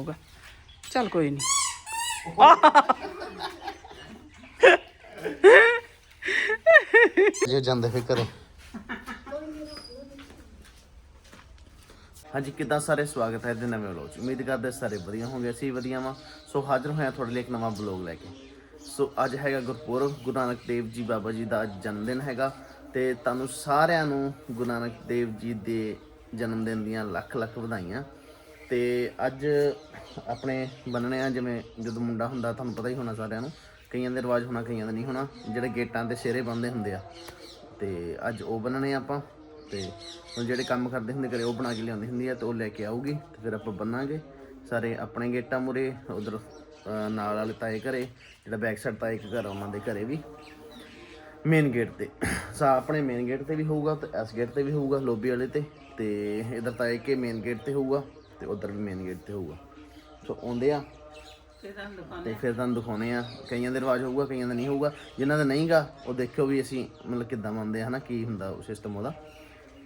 ਹੋਊਗਾ। ਚੱਲ ਕੋਈ ਨਹੀਂ ਜੇ ਜਾਂਦੇ ਫੇ ਘਰੇ। ਹਾਂਜੀ ਕਿੱਦਾਂ ਸਾਰੇ ਸਵਾਗਤ ਹੈ ਇਹਦੇ ਨਵੇਂ ਵਲੋਗ 'ਚ? ਉਮੀਦ ਕਰਦੇ ਸਾਰੇ ਵਧੀਆ ਹੋਣਗੇ ਅਸੀਂ ਵਧੀਆ ਵਾਂ। ਸੋ ਹਾਜ਼ਰ ਹੋਇਆ ਤੁਹਾਡੇ ਲਈ ਇੱਕ ਨਵਾਂ ਵਲੋਗ ਲੈ ਕੇ। ਸੋ ਅੱਜ ਹੈਗਾ ਗੁਰਪੁਰਬ ਗੁਰੂ ਨਾਨਕ ਦੇਵ ਜੀ ਬਾਬਾ ਜੀ ਦਾ ਜਨਮ ਦਿਨ ਹੈਗਾ ਤੇ ਤੁਹਾਨੂੰ ਸਾਰਿਆਂ ਨੂੰ ਗੁਰੂ ਨਾਨਕ ਦੇਵ ਜੀ ਦੇ ਜਨਮ ਦਿਨ ਦੀਆਂ ਲੱਖ ਲੱਖ ਵਧਾਈਆਂ। ਤੇ ਅੱਜ ਆਪਣੇ ਬੰਨਣੇ ਆ ਜਿਵੇਂ ਜਦੋਂ ਮੁੰਡਾ ਹੁੰਦਾ ਤੁਹਾਨੂੰ ਪਤਾ ਹੀ ਹੋਣਾ ਸਾਰਿਆਂ ਨੂੰ। ਕਈਆਂ ਦੇ ਰਿਵਾਜ ਹੋਣਾ ਕਈਆਂ ਦਾ ਨਹੀਂ ਹੋਣਾ। ਜਿਹੜੇ ਗੇਟਾਂ ਤੇ ਸਿਹਰੇ ਬੰਨਦੇ ਹੁੰਦੇ ਆ ਤੇ ਅੱਜ ਉਹ ਬੰਨਣੇ ਆਪਾਂ। ਤੇ ਹੁਣ ਜਿਹੜੇ ਕੰਮ ਕਰਦੇ ਹੁੰਦੇ ਘਰੇ ਉਹ ਬਣਾ ਕੇ ਲਿਆਉਂਦੀ ਹੁੰਦੀ ਆ ਤੇ ਉਹ ਲੈ ਕੇ ਆਊਗੀ। ਤੇ ਫਿਰ ਆਪਾਂ ਬੰਨਾਂਗੇ। ਸਾਰੇ ਆਪਣੇ ਗੇਟਾਂ ਮੁਰੇ ਉਧਰ ਨਾਲ ਵਾਲੇ ਤਾਏ ਘਰੇ ਜਿਹੜਾ ਬੈਕ ਸਾਈਡ ਤਾਏ ਇੱਕ ਘਰ ਆ, ਉਹਨਾਂ ਦੇ ਘਰੇ ਵੀ। ਮੇਨ ਗੇਟ ਤੇ। ਸਾ ਆਪਣੇ ਮੇਨ ਗੇਟ ਤੇ ਵੀ ਹੋਊਗਾ ਤੇ ਇਸ ਗੇਟ ਤੇ ਵੀ ਹੋਊਗਾ ਲੋਬੀ ਵਾਲੇ ਤੇ। ਤੇ ਇਧਰ ਤਾਏ ਕੇ ਮੇਨ ਗੇਟ ਤੇ ਹੋਊਗਾ। ਤੇ ਉਧਰ ਵੀ ਮੇਨ ਗੇਟ ਤੇ ਹੋਊਗਾ। ਸੋ ਆਉਂਦੇ ਆ ਤੇ ਫਿਰ ਤੁਹਾਨੂੰ ਦਿਖਾਉਣੇ ਆ। ਕਈਆਂ ਦੇ ਰਿਵਾਜ ਹੋਊਗਾ ਕਈਆਂ ਦਾ ਨਹੀਂ ਹੋਊਗਾ। ਜਿਨ੍ਹਾਂ ਦਾ ਨਹੀਂਗਾ ਉਹ ਦੇਖਿਓ ਵੀ ਅਸੀਂ ਮਤਲਬ ਕਿੱਦਾਂ ਮੰਨਦੇ ਆ ਹਨਾ ਕੀ ਹੁੰਦਾ ਉਹ ਸਿਸਟਮ ਉਹਦਾ।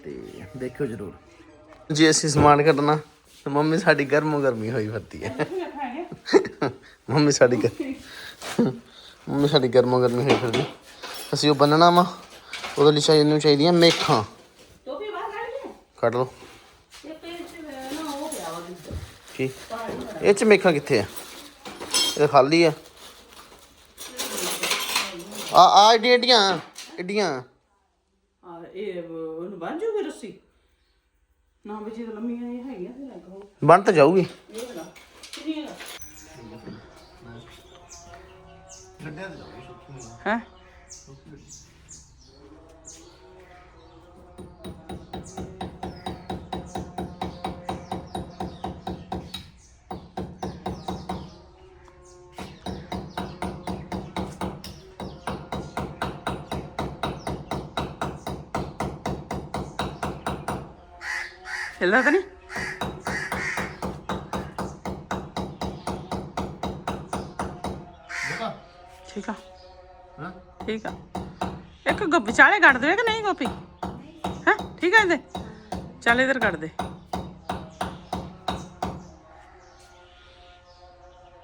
ਤੇ ਦੇਖਿਓ ਜਰੂਰ। ਜੇ ਅਸੀਂ ਸਮਾਨ ਕੱਢਣਾ। ਤਾਂ ਮੰਮੀ ਸਾਡੀ ਗਰਮੋ ਗਰਮੀ ਹੋਈ ਫਿਰਦੀ ਹੈ। ਮੰਮੀ ਸਾਡੀ ਗਰ- ਮੰਮੀ ਸਾਡੀ ਗਰਮੋ ਗਰਮੀ ਹੋਈ ਫਿਰਦੀ। ਅਸੀਂ ਉਹ ਬੰਨਣਾ ਵਾ। ਉਹਦੇ ਲਈ ਚਾਹੀਦੀਆਂ ਮੇਖਾਂ। ਕੱਢ ਲਓ ਇਹ ਪੇਜ ਨਾ ਉਹ ਪਿਆ ਵਾ ਵਿੱਚ ਕੀ? ਇਹ ਚ ਮੇਖਾਂ ਕਿੱਥੇ ਆ? ਇਹ ਖਾਲੀ ਆ। ਆ ਆ ਏਡੀਆਂ ਏਡੀਆਂ ਏਡੀਆਂ। ਆ ਇਹ ਉਹਨੂੰ ਬੰਨ ਜੂਗੀ ਰੱਸੀ? ਨਾ ਵਿੱਚ ਇਹ ਲੰਮੀਆਂ ਇਹ ਹੈਗੀਆਂ ਤੇ ਲੱਗ ਹੋ ਬਣ ਤਾਂ ਜਾਊਗੀ। ਇਹ ਕਿੰਨੀ ਹੈਗਾ ਹੈ? ਹਿੱਲਦਾ ਤਾਂ ਨਹੀਂ? ਠੀਕ ਆ। ਹਾਂ? ਠੀਕ ਆ। ਇੱਕ ਗ ਵਿਚਾਲੇ ਕੱਢ ਦੇਵੇ ਕਿ ਨਹੀਂ ਗੋਪੀ? ਹੈ? ਠੀਕ ਆ ਇਹਦੇ। ਚੱਲ ਇਧਰ ਕੱਢ ਦੇ।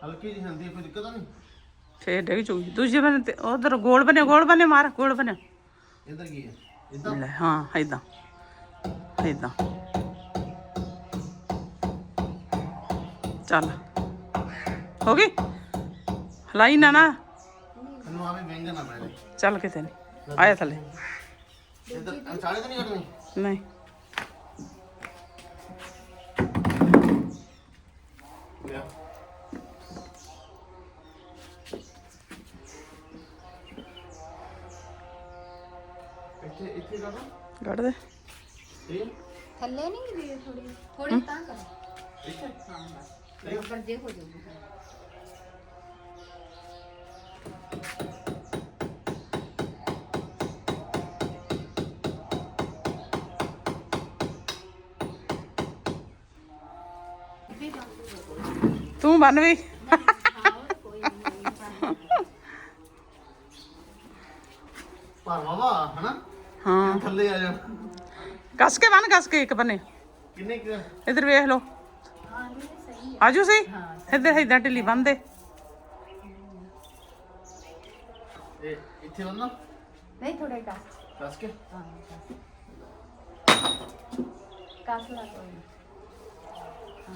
ਹਲਕੀ ਜੀ ਹੁੰਦੀ ਕੋਈ ਦਿੱਕਤ ਨਹੀਂ? ਫੇਰ ਡਿੱਗ ਚੁਗੀ ਦੂਜੇ ਬੰਨੇ ਤੇ ਉਧਰ ਗੋਲ ਬਣੇ ਗੋਲ ਬਣੇ ਮਾਰ ਗੋਲ ਬਣੇ ਇੱਧਰ ਕੀ ਹੈ? ਲੈ ਹਾਂ ਏਦਾਂ ਏਦਾਂ ਚੱਲ। ਹੋ ਗਈ? ਹਲਾਈ ਨਾ ਨਾ। ਇਹਨੂੰ ਆਵੇਂ ਵੈਂਗਣ ਨਾ ਪੈਣੇ ਚੱਲ ਕਿਤੇ ਨਹੀਂ ਆਇਆ ਥੱਲੇ। ਇੱਧਰ ਅਣਚਾਲੇ ਤਾਂ ਨਹੀਂ ਕੱਢਣੀ? ਨਹੀਂ। ਇੱਥੇ ਇੱਥੇ ਕੱਢ ਕੱਢ ਦੇ। ਇਹ? ਥੱਲੇ ਨਹੀਂ ਗਈ ਥੋੜੀ ਥੋੜੀ ਤਾਂ ਕਰ। ਇੱਥੇ। ਬਰਾਬਰ ਜੇ ਹੋ ਜਾਊਗੀ ਤੂੰ ਬੰਨ ਵੀ ਭਾਰਵਾ ਵਾ ਹਨਾ ਹਾਂ ਥੱਲੇ ਆ ਜਾ ਕੱਸ ਕੇ ਬੰਨ ਕੱਸ ਕੇ ਇੱਕ ਬੰਨੇ ਕਿੰਨੇ ਕੁ ਇਧਰ ਵੇਖ ਲਓ ਆਜੂ ਸਹੀ। ਇੱਧਰ ਏਦਾਂ ਢਿੱਲੀ ਬੰਨ ਦੇ ਇਹ ਇੱਥੇ ਬੰਨਾ ਨਹੀਂ ਥੋੜੇ ਕਾ ਕੱਸ। ਕੇ। ਕਾਸ। ਲਾ ਕੋਈ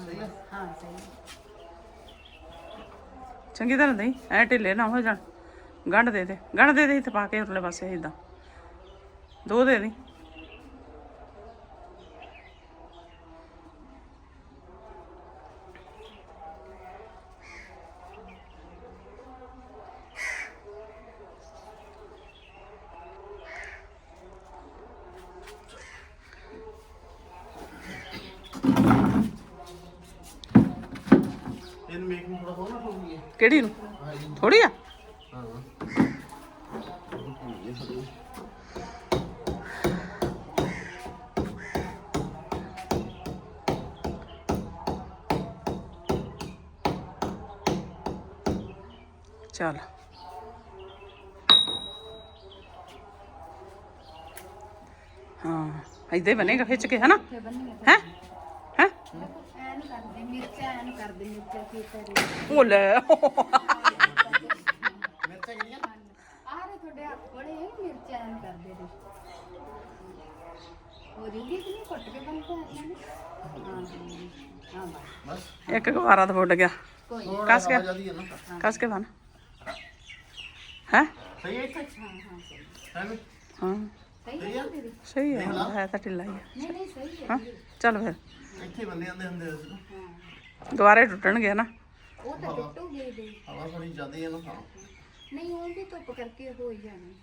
ਸਹੀ ਆ। ਹਾਂ ਸਹੀ ਚੰਗੀ ਤਰ੍ਹਾਂ ਦੇਈ ਐ ਢਿੱਲੇ ਨਾ ਹੋ ਜਾਣ। ਗੰਢ ਦੇ ਦੇ। ਗੰਢ ਦੇ ਦੇ ਇੱਥੇ ਪਾ ਕੇ ਉਰਲੇ ਪਾਸੇ ਏਦਾਂ। ਦੋ ਦੇ ਦੇ ਇਹਨੂੰ ਮੇਕ ਨੂੰ ਥੋੜਾ ਹੋਰ ਨਾ ਠੋਕੀ ਕਿਹੜੀ ਨੂੰ? ਥੋੜੀ ਆ? ਚੱਲ। ਹਾਂ ਏਦਾਂ ਹੀ ਬਣੇਗਾ ਖਿੱਚ ਕੇ ਹਨਾ? ਹੈ? ਮਿਰਚਾਂ ਐਨ ਕਰਦੇ ਮਿਰਚਾਂ ਕੀ ਕਰੇ ਉਹ ਲੈ ਮਿਰਚਾਂ ਕਿਹੜੀਆਂ ਆਹ ਰੇ ਤੁਹਾਡੇ ਹੱਥ ਬੜੇ ਹੈ ਮਿਰਚਾਂ ਐਨ ਕਰਦੇ ਨੇ ਉਹ ਰਿੰਗੀ ਕਿ ਨਹੀਂ ਕੁੱਟ ਕੇ ਬਣਦਾ ਇਹਨਾਂ ਨੇ ਹਾਂ ਹਾਂ ਬਸ ਬਸ ਇੱਕ ਗਵਾਰਾ ਤਾਂ ਫੁੱਟ ਗਿਆ। ਕੋਈ ਥੋੜਾ ਕੱਸ ਕੇ। ਹਵਾ ਜ਼ਿਆਦੀ ਹੈ ਨਾ ਕੱਸ ਕੇ ਬਣ। ਹੈ? ਸਹੀ ਹੈ। ਇੱਥੇ ਹਾਂ ਹਾਂ ਸਹੀ ਹੈ ਨਾ? ਹਾਂ ਸਹੀ ਹੈ ਨਾ ਦੀਦੀ ਸਹੀ ਹੈ ਹੈ ਤਾਂ ਢਿੱਲਾ ਹੀ ਹੈ। ਨਹੀਂ ਨਹੀਂ ਸਹੀ ਹੈ। ਹਾਂ ਚੱਲ ਫਿਰ। ਇੱਥੇ ਬੰਦੇ ਆਂਦੇ ਹੁੰਦੇ ਸੀ ਨਾ। ਹਾਂ ਗਵਾਰੇ ਟੁੱਟਣਗੇ ਨਾ ਉਹ ਤਾਂ ਟੁੱਟੂਗੇ ਦੇ ਹਵਾ ਥੋੜੀ ਜ਼ਿਆਦੀ ਹੈ ਨਾ ਹਾਂ ਨਹੀਂ ਉਹ ਵੀ ਧੁੱਪ ਕਰਕੇ ਹੋ ਹੀ ਜਾਣਾ।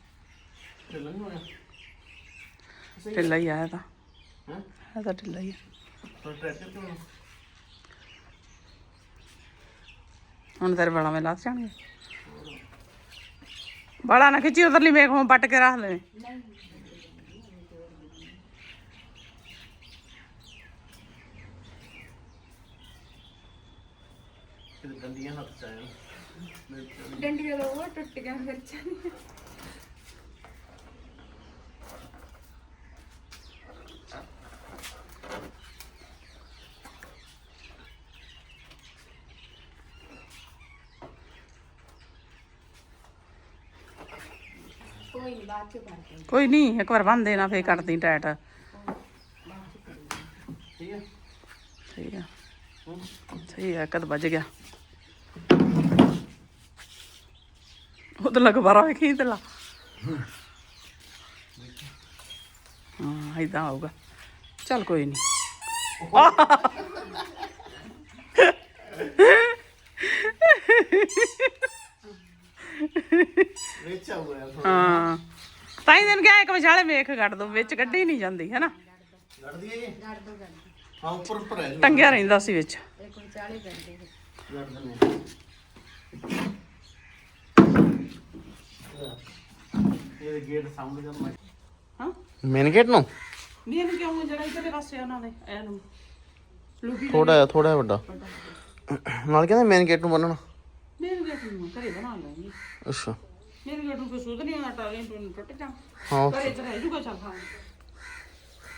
ਤੇ ਲੰਘ ਹੋਇਆ? ਢਿੱਲਾ ਹੀ ਆਇਆ ਤਾਂ। ਹਾਂ? ਹੈ ਤਾਂ ਢਿੱਲਾ ਹੀ ਪਰ ਟਰੈਕਟਰ ਕਿਉਂ ਹੁਣ ਤੇਰੇ ਵਾਲਾਂ ਵਿੱਚ ਲੱਤ ਜਾਣਗੇ। ਬਾਲਾ ਨਾ ਖਿੱਚੀ ਉਧਰਲੀ ਮੇਖ ਨੂੰ ਪੱਟ ਕੇ ਰੱਖ ਲੈ ਨਹੀਂ। ਕਿਤੇ ਡੰਡੀਆਂ ਹੱਥ ਚ ਆਇਆ ਡੰਡੀਆਂ ਦਾ ਉਹ ਟੁੱਟ ਗਿਆ ਮਿਰਚਾਂ ਦੀਆਂ। ਕੋਈ ਨਹੀਂ ਬਾਅਦ ਚ ਕਰਦੇ ਕੋਈ ਨਹੀਂ ਇੱਕ ਵਾਰ ਬੰਨ ਦੇਣਾ ਫੇਰ ਕੱਟਦੀ ਟੈਟ ਠੀਕ ਹੈ ਠੀਕ ਆ। ਸਹੀ ਆ ਕਦ ਵੱਜ ਗਿਆ। ਉਹ ਤਾਂ ਲਗਵਾਰਾ ਵੇਖੀ ਤੇ ਲਾ। ਹਾਂ ਇਦਾਂ ਆਊਗਾ ਚੱਲ ਕੋਈ ਨਹੀਂ ਹਾਂ। ਤਾਂ ਹੀ ਦਿਨ ਕਿਹਾ ਇੱਕ ਵਿਚਾਲੇ ਮੇਖ ਕੱਢ ਦੋ, ਵਿੱਚ ਕੱਢੀ ਨਹੀਂ ਜਾਂਦੀ, ਹੈਨਾ? ਦਈਏ ਜੀ। ਦੋ ਗੜ ਹਾਂ ਉੱਪਰ ਉੱਪਰ ਹੈ ਟੰਗਿਆ ਰਹਿੰਦਾ ਸੀ ਵਿੱਚ। ਦਿੰਦੇ ਇਹ ਗੇਟ ਸਾਊਂਡ ਕਰਨਾ ਹਾਂ? ਮੇਨ ਗੇਟ ਨੂੰ? ਨਹੀਂ ਇਹਨੂੰ ਕਿਉਂ ਜਿਹੜਾ ਇਧਰਲੇ ਪਾਸੇ ਉਹਨਾਂ ਦੇ ਇਹਨੂੰ ਲੁਕੀ ਥੋੜਾ ਜਿਹਾ ਥੋੜਾ ਜਿਹਾ ਵੱਡਾ। ਨਾਲ ਕਹਿੰਦੇ ਮੇਨ ਗੇਟ ਨੂੰ ਬੰਨਣਾ। ਮੇਰੇ ਗੇਟ ਨੂੰ ਘਰੇ ਬਣਾ ਲੈਣੀ। ਅੱਛਾ। ਮੇਰੇ ਗੇਟ ਨੂੰ ਕੋਈ ਸੁਧ ਨਹੀਂ ਆਉਂਦਾ ਟਾਲੇ ਟੁੱਟ ਟੁੱਟ ਜਾ ਹਾਂ। ਘਰੇ ਚ ਰਹਿ ਜੂਗਾ ਚੱਲ ਹਾਂ।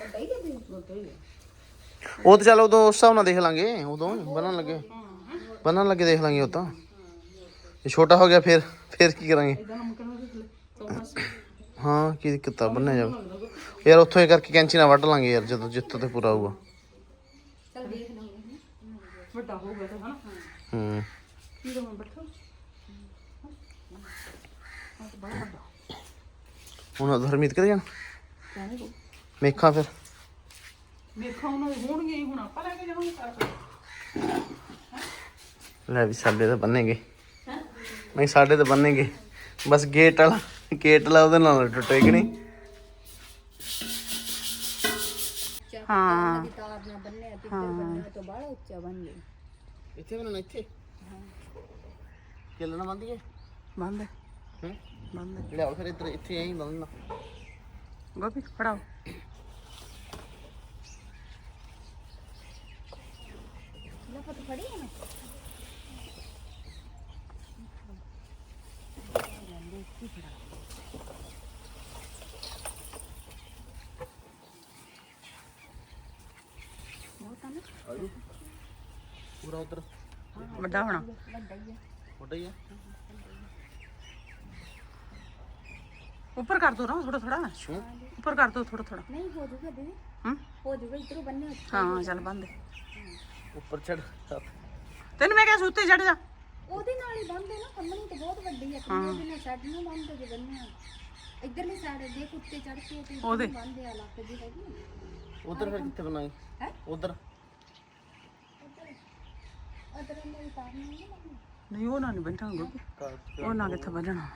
ਵੱਡਾ ਹੀ ਦੇ ਉਹ ਤਾਂ ਚੱਲ ਉਦੋਂ ਉਸ ਹਿਸਾਬ ਨਾਲ ਦੇਖ ਲਾਂਗੇ ਉਦੋਂ ਬਣਨ ਲੱਗੇ। ਬਣਨ ਲੱਗੇ ਦੇਖ ਲਾਂਗੇ ਉਹ ਤਾਂ। ਜੇ ਛੋਟਾ ਹੋ ਗਿਆ ਫਿਰ ਫਿਰ ਕੀ ਕਰਾਂਗੇ? ਹਾਂ ਕੀ ਦਿੱਕਤ ਬਣਨੇ ਜਾਵੇ। ਯਾਰ ਉੱਥੋਂ ਇਹ ਕਰਕੇ ਕੈਂਚੀ ਨਾਲ ਵੱਢ ਲਾਂਗੇ ਯਾਰ ਜਦੋਂ ਜਿੱਥੋਂ ਤੇ ਪੂਰਾ ਹੋਊਗਾ। ਚਲ ਦੇਖ ਵੱਡਾ ਤਾਂ ਹਨਾ? ਹੂੰ। ਕੀ ਬੈਠੋ ਹੁਣ ਹਰਮੀਤ ਕਿੱਥੇ ਜਾਣਾ? ਮੇਖਾਂ ਫਿਰ। ਵੇਖੋ ਉਹਨਾਂ ਦੇ ਹੋਣਗੇ ਹੀ ਹੁਣ ਆਪਾਂ ਲੈ ਕੇ ਜਾਵਾਂਗੇ ਸਾਰਾ ਲੈ ਵੀ ਸਾਡੇ ਤਾਂ ਬੰਨੇਗੇ। ਹੈ? ਨਹੀਂ ਸਾਡੇ ਤਾਂ ਬੰਨੇਗੇ। ਬਸ ਗੇਟ ਵਾਲਾ ਗੇਟ ਵਾਲਾ ਉਹਦੇ ਨਾਲ ਟੁੱਟੇ ਕਿ ਨਹੀਂ? ਹਾਂ। ਤਾਰ ਨਾਲ ਬੰਨਿਆ ਤਿੱਕਰ ਬੰਨਿਆ ਤੋਂ ਬੜਾ ਉੱਚਾ ਬਣ ਗਿਆ। ਇੱਥੇ ਬਣਨਾ ਇੱਥੇ? ਚੱਲਣਾ ਬੰਦੀਏ ਬੰਦ। ਹੈ, ਹੂੰ ਬੰਦ। ਹੈ। ਲਿਆਓ ਫਿਰ ਇੱਧਰ ਇੱਥੇ ਐਂ ਬੰਨਣਾ। ਗੋਪੀ ਫੜਾਓ। ਲਫਤ ਫੜੀ ਹੈ ਨਾ ਆਜੋ ਪੂਰਾ ਉਧਰ ਵੱਡਾ ਹੋਣਾ ਵੱਡਾ ਹੀ ਹੈ ਵੱਡਾ ਹੀ ਆ ਉੱਪਰ ਕਰ ਦੋ ਨਾ ਥੋੜਾ ਥੋੜਾ ਹੂੰ ਉੱਪਰ ਕਰ ਦੋ ਥੋੜਾ ਥੋੜਾ ਨਹੀਂ ਹੋ ਜੂਗਾ ਦੀਦੀ ਹੂੰ ਹੋ ਜੂਗਾ ਉੱਪਰ ਚੜ ਤੈਨੂੰ ਮੈਂ ਕਿਹਾ ਸੀ ਉੱਤੇ ਚੜ ਜਾ। ਉਹਦੇ ਨਾਲ ਹੀ ਬੰਨਦੇ ਨਾ ਕੰਮਣੀ ਤੇ ਬਹੁਤ ਵੱਡੀ ਹੈ ਕੰਮਣੀ ਦੇ ਨਾਲ ਸਾਈਡ ਨੂੰ ਬੰਨਦੇ ਜੇ ਬੰਨਿਆ ਇਧਰਲੀ ਸਾਈਡ ਦੇ ਕੁੱਤੇ ਚੜ ਕੇ ਤੇ ਉਹਦੇ? ਬੰਨਦੇ ਆ ਲੱਕ ਜੀ ਹੈਗੀ। ਉਧਰ ਫਿਰ ਕਿੱਥੇ ਬਣਾਈ? ਹੈ? ਉਧਰ। ਅਦਰ ਮੇਰੀ ਤਾਰ ਨਹੀਂ ਨਾ ਬੰਨ੍ਹੀ। ਨਹੀਂ ਉਹ ਨਾ ਨਹੀਂ ਬੈਠਾਂਗੇ ਗੋਪੀ ਉਹ ਨਾ ਕਿੱਥੇ ਵੱਜਣਾ?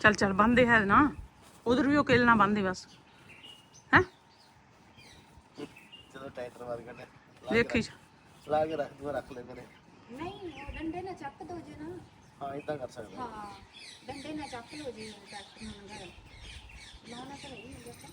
ਚੱਲ ਚੱਲ ਬੰਦੇ ਹੈ ਨਾ। ਉਧਰ ਵੀ ਉਹ ਕਿਲ ਨਾ ਬੰਦੇ ਬਸ ਹੈ ਜਦੋਂ ਟਾਈਟਰ ਜਾ। ਲਾ ਕੇ ਰੱਖ ਦੂਆ ਰੱਖ ਲੈ ਕਰੇ ਨਹੀਂ ਉਹ ਡੰਡੇ ਨਾਲ ਚੱਕ ਦੋ ਜੇ ਨਾ। ਹਾਂ ਇਦਾਂ ਕਰ ਸਕਦੇ ਹਾਂ। ਡੰਡੇ ਨਾਲ ਚੱਕ ਲੋ ਜੀ ਡਾਕਟਰ ਨੂੰ ਲਗਾ ਨਾ ਨਾ ਕਰੇ ਨਹੀਂ ਹੁੰਦਾ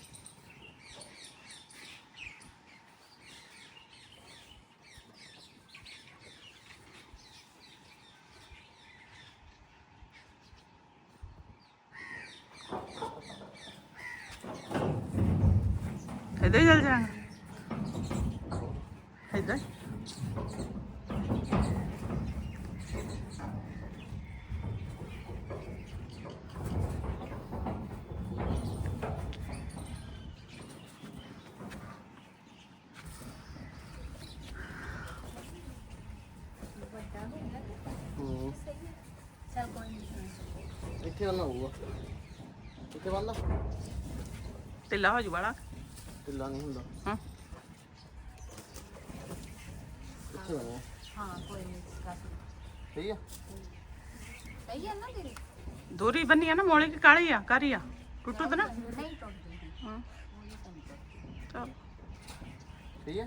ਇੱਧਰ ਹੀ ਚੱਲ ਜਾਣਾ ਵੱਡਾ ਹੋ ਗਿਆ ਤੇ ਹੂੰ ਸਹੀ ਹੈ ਚਲ ਕੋਈ ਨਹੀਂ ਇੱਥੇ ਬੰਨਾ ਹੋਊਗਾ ਇੱਥੇ ਬੰਨਾ ਢਿੱਲਾ ਹੋ ਜੂ ਵਾਲਾ। ਢਿੱਲਾ ਨਹੀਂ ਹੁੰਦਾ। ਹਾਂ। ਇੱਥੇ ਬੰਨਾ ਹਾਂ ਕੋਈ ਨਹੀਂ ਕਰ ਸਹੀ ਆ? ਸਹੀ ਹੈ ਨਾ ਤੇਰੀ? ਦੂਰੀ ਬੰਨੀ ਆ ਨਾ ਮੋਲੀ ਕੀ ਕਾਲੀ ਆ ਕਾਰੀ ਆ? ਟੁੱਟੂ ਤਾਂ ਨਾ? ਨਹੀਂ ਟੁੱਟਦੀ। ਹਾਂ। ਉਹ ਨਹੀਂ ਟੁੱਟਦੀ। ਚਲ। ਸਹੀ ਆ?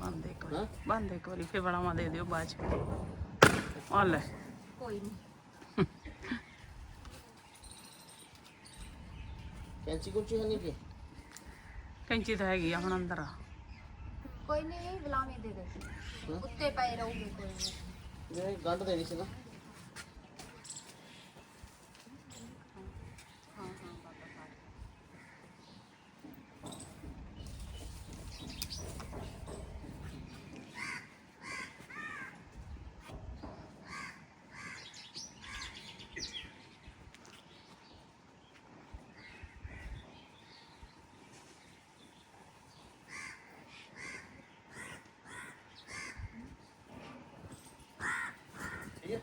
ਬੰਦ ਇੱਕ ਹਾਂ? ਵਾਰੀ ਬੰਦ ਇੱਕ ਵਾਰੀ ਫੇਰ ਬਣਾਵਾ ਦੇ ਦਿਓ ਬਾਅਦ ਚ। ਆ ਲੈ। ਕੋਈ ਨਹੀਂ। ਕੈਂਚੀ ਕੁੰਚੀ ਹੈ ਨਹੀਂ ਕਿ? ਕੈਂਚੀ ਤਾਂ ਹੈਗੀ ਆ ਹੁਣ ਅੰਦਰ। ਆ ਕੋਈ ਨਹੀਂ ਗੁਲਾਮੀ ਦੇ ਦੇ? ਉੱਤੇ ਪਏ ਰਹੂਗੇ ਕੋਈ ਨਹੀਂ। ਇਹ ਗੰਢ ਦੇਣੀ ਸੀ ਨਾ ਹਾਂ ਹਾਂ ਬਾਬਾ ਫੜ ਠੀਕ ਹੈ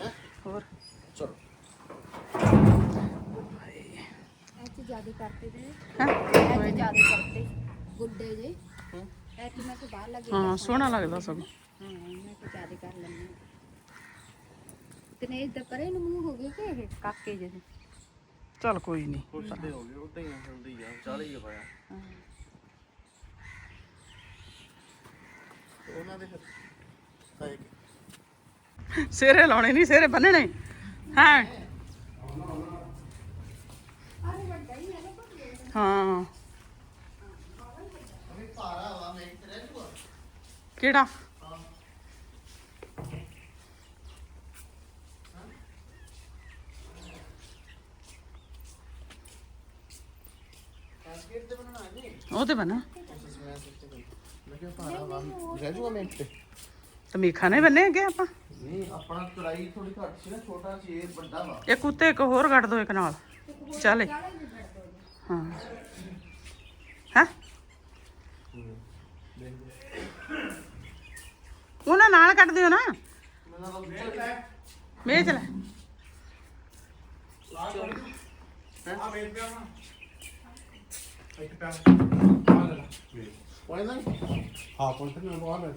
ਹੈ ਹੋਰ ਚਲੋ ਐਸੇ ਜ਼ਿਆਦਾ ਕਰਤੇ ਤੇ ਹੈਂ? ਐਸੇ ਜ਼ਿਆਦਾ ਕਰਤੇ। ਗੁੱਡੇ ਜੇ। ਹੂੰ। ਐਸੇ ਮੈਂ ਤਾਂ ਬਾਹਰ ਲੱਗੇ ਹਾਂ ਸੋਹਣਾ ਲੱਗਦਾ ਸਗੋਂ ਹਾਂ ਮੈਂ ਤਾਂ ਜ਼ਿਆਦਾ ਕਰ ਲੈਂਦੀ ਤਨੇ ਇਦਾਂ ਪਰੇ ਨੂੰ ਮੂੰਹ ਹੋ ਗਏ ਕਿ ਇਹ ਕਾਕੇ ਜਿਹੇ ਚਲ ਕੋਈ ਨਹੀਂ ਤੇ ਹੋ ਗਿਆ ਉਦਾਂ ਹੀ ਹੁੰਦੀ ਆ ਚਾਲ ਹੀ ਪਾਇਆ ਉਹਨਾਂ ਦੇ ਕਿ ਸਿਰੇ ਲਾਉਣੇ ਨਹੀਂ ਸਿਰੇ ਬੰਨਣੇ। ਹਾਂ। ਹਾਂ। ਕਿਹੜਾ? ਉਹ ਤੇ ਬਣਾ। ਮੈਂ ਕਿਹਾ ਭਾਰਾ ਵਾ ਰਹਿ ਜੂਗਾ ਮੈਂ ਤੇ ਤਮੀਖਾ ਨੇ ਬੰਨੇ ਅੱਗੇ ਆਪਾਂ? ਨਹੀਂ ਆਪਣਾ ਚੜਾਈ ਥੋੜੀ ਘੱਟ ਸੀ ਨਾ ਛੋਟਾ ਸੀ ਇਹ ਵੱਡਾ ਵਾ। ਇੱਕ ਉੱਤੇ ਇੱਕ ਹੋਰ ਕੱਢ ਦੋ ਇੱਕ ਨਾਲ। ਚੱਲ। ਹਾਂ। ਹੈ? ਉਹਨਾਂ ਨਾਲ ਕੱਢ ਦਿਓ ਨਾ। ਮੈਨੂੰ ਤਾਂ ਉੱਤੇ ਮੇਜ ਲੈ। ਕੋਈ ਨਾ ਹਾਂ ਪੁੰਟ ਨੂੰ ਲਵਾ ਲੈ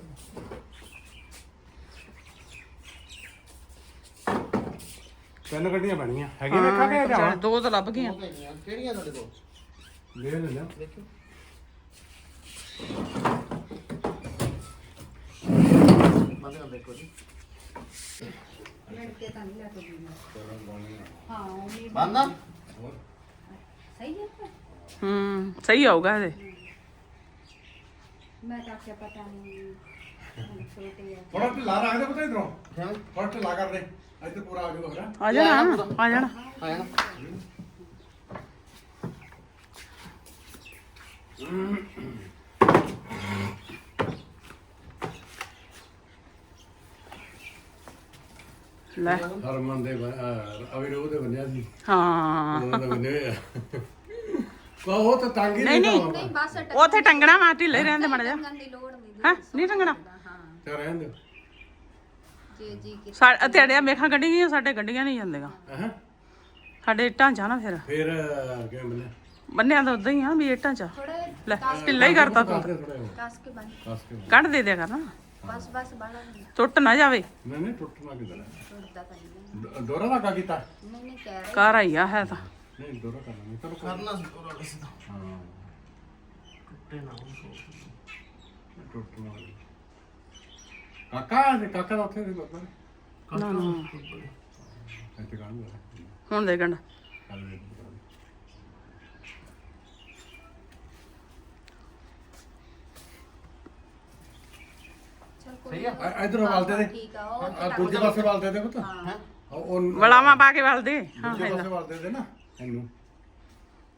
ਤਿੰਨ ਗੱਡੀਆਂ ਬਣੀਆਂ। ਹੈਗੀਆਂ ਵੇਖਾ ਕੇ ਜਾ ਹਾਂ, ਦੋ ਤਾਂ ਲੱਭ ਗਈਆਂ। ਕਿਹੜੀਆਂ ਤੁਹਾਡੇ ਕੋਲ? ਲੈ ਲੈ ਲੈ। ਦੇਖੋ ਮੰਨ ਦੇਖੋ ਜੀ। ਲੜਕੇ ਤਾਂ ਨਹੀਂ ਲੈ ਕੇ ਦੇਣਾ ਹਾਂ ਉਹ ਵੀ ਬੰਨਾ ਸਹੀ ਹੈ ਫਿਰ? ਹੂੰ ਸਹੀ ਆਊਗਾ ਇਹਦੇ ਮੈਂ ਤਾਂ ਆਖਿਆ ਪਤਾ ਨਹੀਂ ਹੁਣ ਛੋਟੇ ਆ। ਥੋੜਾ ਢਿੱਲਾ ਰੱਖ ਦੇ ਪਤਾ ਇਧਰੋਂ। ਹਾਂ ਥੋੜਾ ਢਿੱਲਾ ਕਰ ਦੇ। ਇੱਥੇ ਪੂਰਾ ਆ ਜਾਊਗਾ ਫਿਰ। ਆ ਜਾਣਾ। ਆ ਜਾਣਾ। ਲੈ। ਹਰਮਨ ਦੇ ਅਵਿਰੋਧ ਦੇ ਬੰਨਿਆ ਸੀ ਹਾਂ। ਉਹਨਾਂ ਦਾ ਬੰਨਿਆ ਹੋਇਆ ਕੋ ਉਹ ਤਾਂ ਤੰਗ ਹੀ ਨਹੀਂ, ਨਹੀਂ ਬਸ ਟੰਗਣ ਉੱਥੇ ਟੰਗਣਾ ਵਾ ਢਿੱਲੇ ਰਹਿੰਦੇ ਮੜ ਜਾ ਦੀ ਲੋੜ ਨਹੀਂ ਹਾਂ? ਨਹੀਂ ਟੰਗਣਾ। ਹਾਂ। ਤੇ ਰਹਿਣ ਦੇ ਜੇ ਜੀ ਕਿ ਸਾਡੇ ਤੇੜੇ ਮੇਖਾਂ ਗੱਡੀ ਗਈਆਂ ਸਾਡੇ ਗੱਡੀਆਂ ਨਹੀਂ ਜਾਂਦੀਆਂ। ਹਾਂ ਸਾਡੇ ਢਾਂਚਾ ਨਾ ਫਿਰ। ਫਿਰ ਕਿਵੇਂ ਬੰਨਿਆ ਬੰਨਿਆਂ ਤਾਂ ਉਦਾਂ ਹੀ ਆ ਵੀ ਇਹ ਢਾਂਚਾ ਥੋੜੇ ਲੈ ਢਿੱਲਾ ਹੀ ਕਰਤਾ ਤੂੰ। ਕੱਸ ਕੇ ਥੋੜਾ ਕਸ ਕੇ ਬੰਨ। ਕੱਸ ਕੇ ਕੱਢ ਦੇ ਦਿਆ ਕਰਨਾ ਬਸ ਬਸ ਬਾਲਾ ਨਹੀਂ ਟੁੱਟ ਨਾ ਜਾਵੇ। ਨਹੀਂ ਨਹੀਂ ਟੁੱਟਣਾ ਕਿਦਾਂ ਟੁੱਟਦਾ ਤਾਂ ਨਹੀਂ। ਦੋਰਾ ਦਾ ਕਾ ਕੀਤਾ? ਨਹੀਂ ਨਹੀਂ ਕਹਿ ਰਹੀ। ਘਰ ਆਈ ਆ ਹੈ ਤਾਂ। ਨਹੀਂ ਦੋਰਾ ਕਰਨਾ ਨਹੀਂ ਚਲੋ ਕਰਨਾ ਸੀ ਉਹ ਕਿਸੇ ਦਾ। ਹਾਂ। ਟੁੱਟੇ ਨਾ ਟੁੱਟਣਾ ਕਾਕਾ ਨੇ ਕਾਕਾ ਦਾ ਉੱਥੇ ਸੀ ਬਾਬਾ ਨਾ ਨਾ। ਇੱਥੇ ਕਾਹਨ ਦਾ ਹੁਣ ਦੇ ਗੰਢ। ਕੱਲ ਦੇ ਦੁਕਾਨ ਚਲ ਕੋਈ ਸਹੀ ਆ। ਆ ਇਧਰੋਂ ਵਾਲਦੇ ਦੇ ਠੀਕ ਆ ਉਹ ਆ ਦੂਜੇ ਪਾਸੇ ਵਾਲਦੇ ਦੇ ਪੁੱਤ। ਹਾਂ। ਉਹ ਵਲਾਵਾ ਪਾ ਕੇ ਵਲ ਦੇ। ਹਾਂ ਦੂਜੇ ਪਾਸੇ ਵਾਲਦੇ ਦੇ ਨਾ। ਇਹਨੂੰ।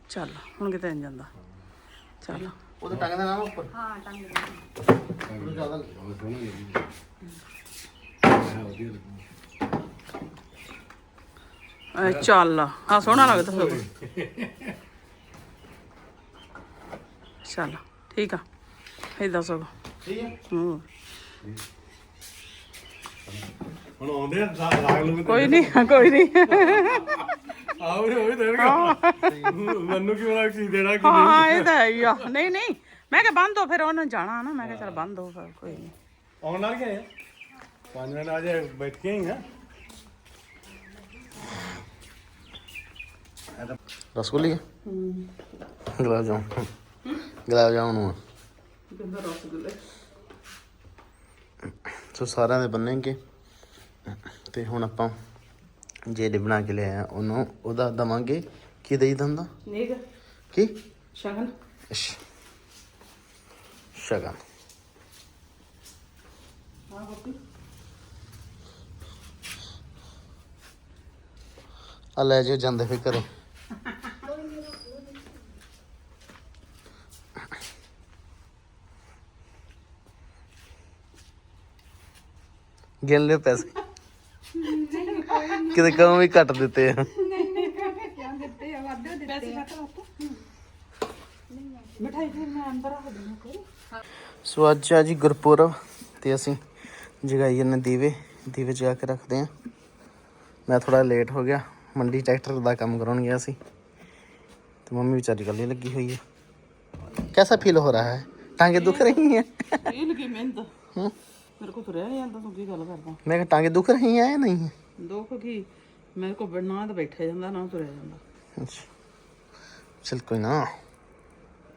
ਚੱਲ ਹੁਣ ਕਿਤੇ ਨਹੀਂ ਜਾਂਦਾ। ਚੱਲ। ਉਹਦੇ ਟੰਗ ਦਾ ਨਾਮ ਉੱਪਰ। ਹਾਂ ਟੰਗ ਦੇ। ਜ਼ਿਆਦਾ ਬਹੁਤ ਸੋਹਣਾ ਵਧੀਆ ਚੱਲ ਆ। ਸੋਹਣਾ ਲੱਗਦਾ ਸਗੋਂ। ਚੱਲ ਠੀਕ ਆ। ਏਦਾਂ ਸਗੋਂ। ਠੀਕ ਹੈ ਹੂੰ। ਹੁਣ ਆਉਂਦੇ ਆ ਲਾ- ਲਾਗ ਲੂ ਕੋਈ ਨਹੀਂ ਕੋਈ ਨਹੀਂ। ਆਓ ਰੇ ਹੋਈ ਦੇਣਗਾ। ਮੈਨੂੰ ਕੀ ਪਤਾ ਕੀ ਦੇਣਾ ਕੀ ਹਾਂ ਇਹ ਤਾਂ ਹੈ ਹੀ ਆ। ਨਹੀਂ ਨਹੀਂ। ਮੈਂ ਕਿਹਾ ਬੰਦ ਹੋ ਫਿਰ ਉਹਨੇ ਜਾਣਾ ਨਾ ਮੈਂ ਕਿਹਾ ਚੱਲ ਬੰਦ ਹੋ ਫਿਰ ਕੋਈ ਨਹੀਂ ਆਉਣ ਲੱਗ ਗਏ ਆ ਪੰਜ ਮਿੰਟ ਅਜੇ ਬੈਠ ਕੇ ਹੀ ਆ। ਰਸਗੁੱਲੀ ਹੈ। ਗੁਲਾਬ ਜਾਮੁਨ। ਗੁਲਾਬ ਜਾਮੁਨ ਆ। ਗੰਦਾ ਰਸਗੁੱਲੇ? ਸੋ ਸਾਰਿਆਂ ਦੇ ਬੰਨੇਗੇ ਤੇ ਹੁਣ ਆਪਾਂ ਜਿਹੜੇ ਬਣਾ ਕੇ ਲਿਆਇਆ ਉਹਨੂੰ ਉਹਦਾ ਦਵਾਂਗੇ। ਕੀ ਦੇਈ ਦੰਦਾ? ਨੀਗ। ਕੀ? ਸ਼ਗਨ। ਸ਼- ਸ਼ਗਨ ਹਾਂ ਬੱਤੀ ਆ ਲੈ ਜਿਓ ਜਾਂਦੇ ਫੇ ਘਰੇ ਗਿਣ ਲਿਓ ਪੈਸੇ ਕਿਤੇ ਕਮ ਵੀ ਸੋ ਅੱਜ ਆ ਜੀ ਗੁਰਪੁਰਬ ਤੇ ਅਸੀਂ ਜਗਾਈ ਜਾਂਦੇ ਦੀਵੇ ਦੀਵੇ ਜਗਾ ਕੇ ਰੱਖਦੇ ਆ ਮੈਂ ਥੋੜਾ ਲੇਟ ਹੋ ਗਿਆ ਮੰਡੀ ਟਰੈਕਟਰ ਦਾ ਕੰਮ ਕਰਾਉਣ ਗਿਆ ਸੀ ਤੇ ਮੰਮੀ ਵਿਚਾਰੀ ਗੱਲੇ ਲੱਗੀ ਹੋਈ ਹੈ कैसा फील हो रहा है टांगे दुख रही हैं ਇਹ ਲੱਗੀ ਮਿਹਨਤ ਹੂੰ ਮੇਰੇ ਕੋ ਤੁਰਿਆ ਨਹੀਂ ਜਾਂਦਾ ਤੂੰ ਕੀ ਗੱਲ ਕਰਦਾ मैं कहा टांगे दुख रही हैं या नहीं हैं? ਦੁੱਖ ਕੀ ਮੇਰੇ ਕੋ ਨਾ ਤਾਂ ਬੈਠਿਆ ਜਾਂਦਾ ਨਾ ਤੁਰਿਆ ਜਾਂਦਾ अच्छा चल कोई ना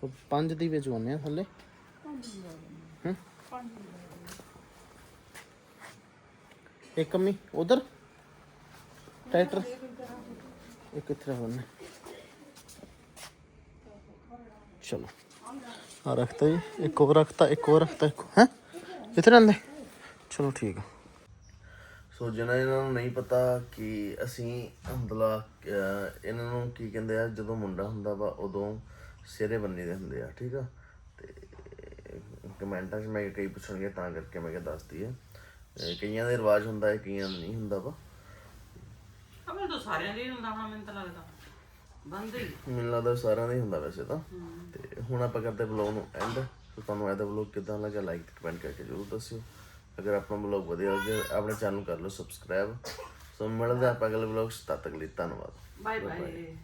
ਸੋ ਪੰਜ ਦੀ ਵਿੱਚ ਆਉਂਦੇ ਆ ਥੱਲੇ। ਹੂੰ? ਇੱਕ ਅੰਮੀ ਉਧਰ। ਟਰੈਕਟਰ। ਇੱਕ ਇੱਥੇ ਰੱਖਣੇ ਚਲੋ। ਆ ਰੱਖਤਾ ਜੀ। ਇੱਕ ਹੋਰ ਰੱਖਤਾ ਇੱਕ ਹੋਰ ਰੱਖਤਾ ਇੱਕ ਹੈ? ਇੱਥੇ ਰਹਿੰਦੇ। ਚਲੋ ਠੀਕ ਆ। ਸੋ ਜਿਹਨਾਂ ਇਹਨਾਂ ਨੂੰ ਨਹੀਂ ਪਤਾ ਕਿ ਅਸੀਂ ਅੰਦਲਾ ਇਹਨਾਂ ਨੂੰ ਕੀ ਕਹਿੰਦੇ ਆ ਜਦੋਂ ਮੁੰਡਾ ਹੁੰਦਾ ਵਾ ਉਦੋਂ ਸਿਰੇ ਬੰਨੀ ਦੇ ਹੁੰਦੇ ਆ ਠੀਕ ਆ? ਤੇ ਕਮੈਂਟਾਂ 'ਚ ਮੈਂ ਕਈ ਪੁੱਛਣਗੇ ਤਾਂ ਕਰਕੇ ਮੈਂ ਕਿਹਾ ਦੱਸਦੀ ਆ। ਅਹ ਕਈਆਂ ਦੇ ਰਿਵਾਜ ਹੁੰਦਾ ਹੈ ਕਈਆਂ ਦਾ ਨਹੀਂ ਹੁੰਦਾ ਵਾ। ਅਬੇ ਤਾਂ ਸਾਰਿਆਂ ਦੇ ਹੀ ਹੁੰਦਾ ਹਾਂ ਮੈਨੂੰ ਤਾਂ ਲੱਗਦਾ। ਬੰਦ ਹੀ। ਮੈਨੂੰ ਲੱਗਦਾ ਸਾਰਿਆਂ ਦਾ ਹੀ ਹੁੰਦਾ ਵੈਸੇ ਤਾਂ। ਤੇ ਹੁਣ ਆਪਾਂ ਕਰਦੇ ਬਲੌਗ ਨੂੰ ਐਂਡ ਸੋ ਤੁਹਾਨੂੰ ਇਹਦਾ ਬਲੌਗ ਕਿਦਾਂ ਲੱਗਾ ਲਾਈਕ ਕਮੈਂਟ ਕਰਕੇ ਜਰੂਰ ਦੱਸਿਓ। ਅਗਰ ਆਪਣਾ ਬਲੌਗ ਵਧੀਆ ਲੱਗਿਆ ਆਪਣੇ ਚੈਨਲ ਨੂੰ ਕਰ ਲਓ ਸਬਸਕ੍ਰਾਈਬ ਸੋ ਮਿਲਦੇ ਆਪਾਂ ਅਗਲੇ ਬਲੌਗ 'ਚ ਤਦ ਤੱਕ ਲਈ ਧੰਨਵਾਦ। Bye bye